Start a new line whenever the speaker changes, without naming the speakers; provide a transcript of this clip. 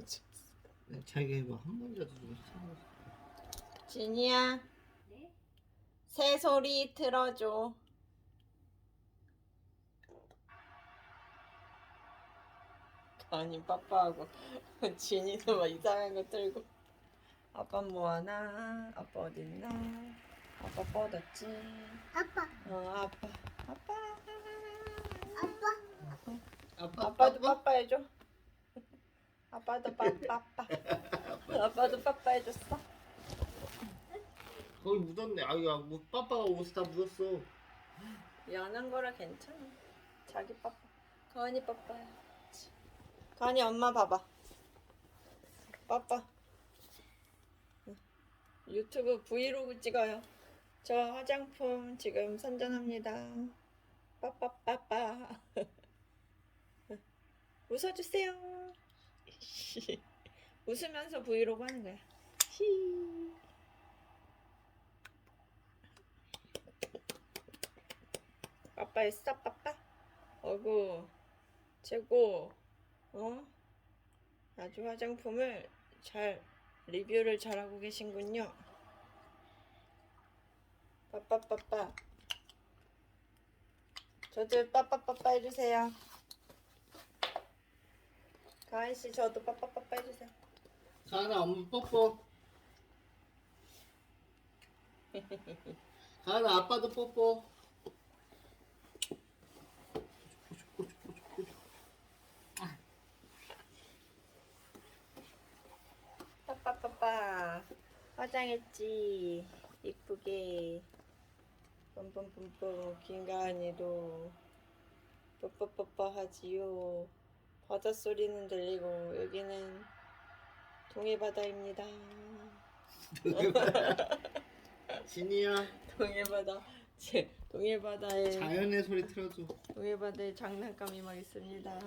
자기가 해봐 한 번이라도 좀 참아.
진이야. 새 소리 틀어줘. 아니 빠빠하고. 진이도 막 이상한 거 들고. 아빠 뭐하나? 아빠 어딨나? 아빠 뻗었지?
아빠,
어 아빠. 아빠.
아빠,
아빠.
아빠도 빠빠 해줘 아빠도 빠빠빠 아빠도 빠빠 해줬어
거기 묻었네 아유 뭐 빠빠가 옷에 다 묻었어
미안한 거라 괜찮아. 자기 빠빠. 가은이 빠빠야. 가은이 엄마 봐봐. 빠빠. 응. 유튜브 브이로그 찍어요. 저 화장품 지금 선전합니다. 빠빠빠빠. 웃어주세요. 웃으면서 브이로그 하는 거야. 히. 빠빠 했어 빠빠? 어구 최고 어? 아주 화장품을 잘 리뷰를 잘하고 계신군요 빠빠빠빠 저도 빠빠빠빠 해주세요 가은 씨 저도 빠빠빠빠 해주세요.
가은아 엄마 뽀뽀. 가은아 아빠도 뽀뽀.
빠빠빠빠 화장했지. 이쁘게. 뿜뿜뿜뿜. 김가은이도. 뽀뽀뽀뽀 하지요 바닷소리는 들리고 여기는 동해바다입니다.
진이야?
동해바다. 제 동해바다에
자연의 소리 틀어줘.
동해바다에 장난감이 막 있습니다